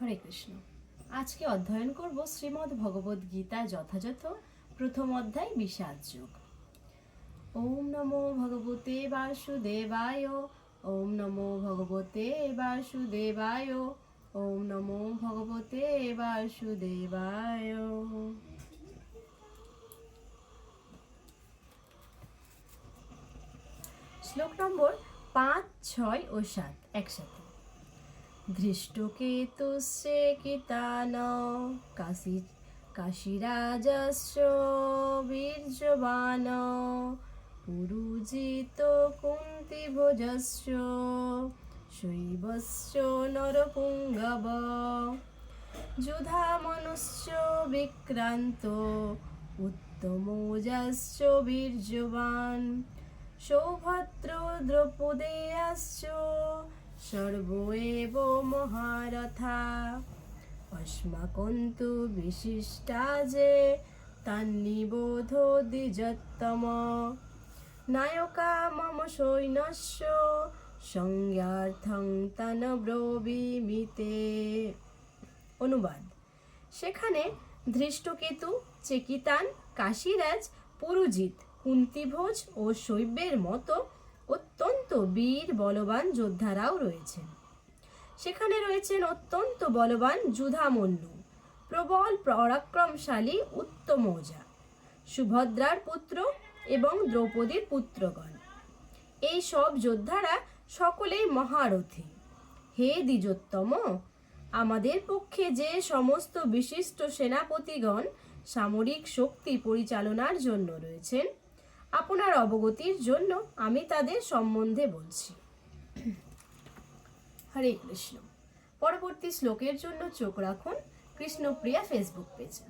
হরে কৃষ্ণ। আজকে অধ্যয়ন করব শ্রীমদ্ ভগবদ গীতা যথাযথ, প্রথম অধ্যায় বিষাদ যোগ। ওম নমো ভগবতে বাসুদেবায়, ওম নমো ভগবতে বাসুদেবায়, ওম নমো ভগবতে বাসুদেবায়। শ্লোক নম্বর পাঁচ, ছয় ও সাত একসাথে। ধৃষ্টকেতুস্যে কিতান? কাশি কাশিরাজস্য বীর্যবান। পুরুজিত কুন্তিভোজস্য শৈবস্য নরপুঙ্গব। যুধামনুষ্য বিক্রান্ত উত্তমোজাশ্চ বীর্যবান। সৌভদ্র দ্রৌপদেয়াশ্চ সর্ব এব মহারথা। অস্মাকন্তু বিশিষ্টা যে তান্নিবোধ দ্বিজত্তম। নায়কা মম সৈন্যস্য, সংজ্ঞার্থং তন ব্রবীমিতে। অনুবাদ। সেখানে ধৃষ্টকেতু, চেকিতান, কাশীরাজ, পুরুজিৎ, কুন্তিভোজ ও শৈব্যের মতো অত্যন্ত বীর, বলবান যোদ্ধারাও রয়েছেন। সেখানে রয়েছেন অত্যন্ত বলবান যুধামন্যু, প্রবল পরাক্রমশালী উত্তমৌজা, সুভদ্রার পুত্র এবং দ্রৌপদীর পুত্রগণ। এই সব যোদ্ধারা সকলেই মহারথী। হে দ্বিজোত্তম, আমাদের পক্ষে যে সমস্ত বিশিষ্ট সেনাপতিগণ সামরিক শক্তি পরিচালনার জন্য রয়েছেন আপনার অবগতির জন্য আমি তাদের সম্বন্ধে বলছি। হরে কৃষ্ণ। পরবর্তী শ্লোকের জন্য চোখ রাখুন। কৃষ্ণপ্রিয়া ফেসবুক পেজে।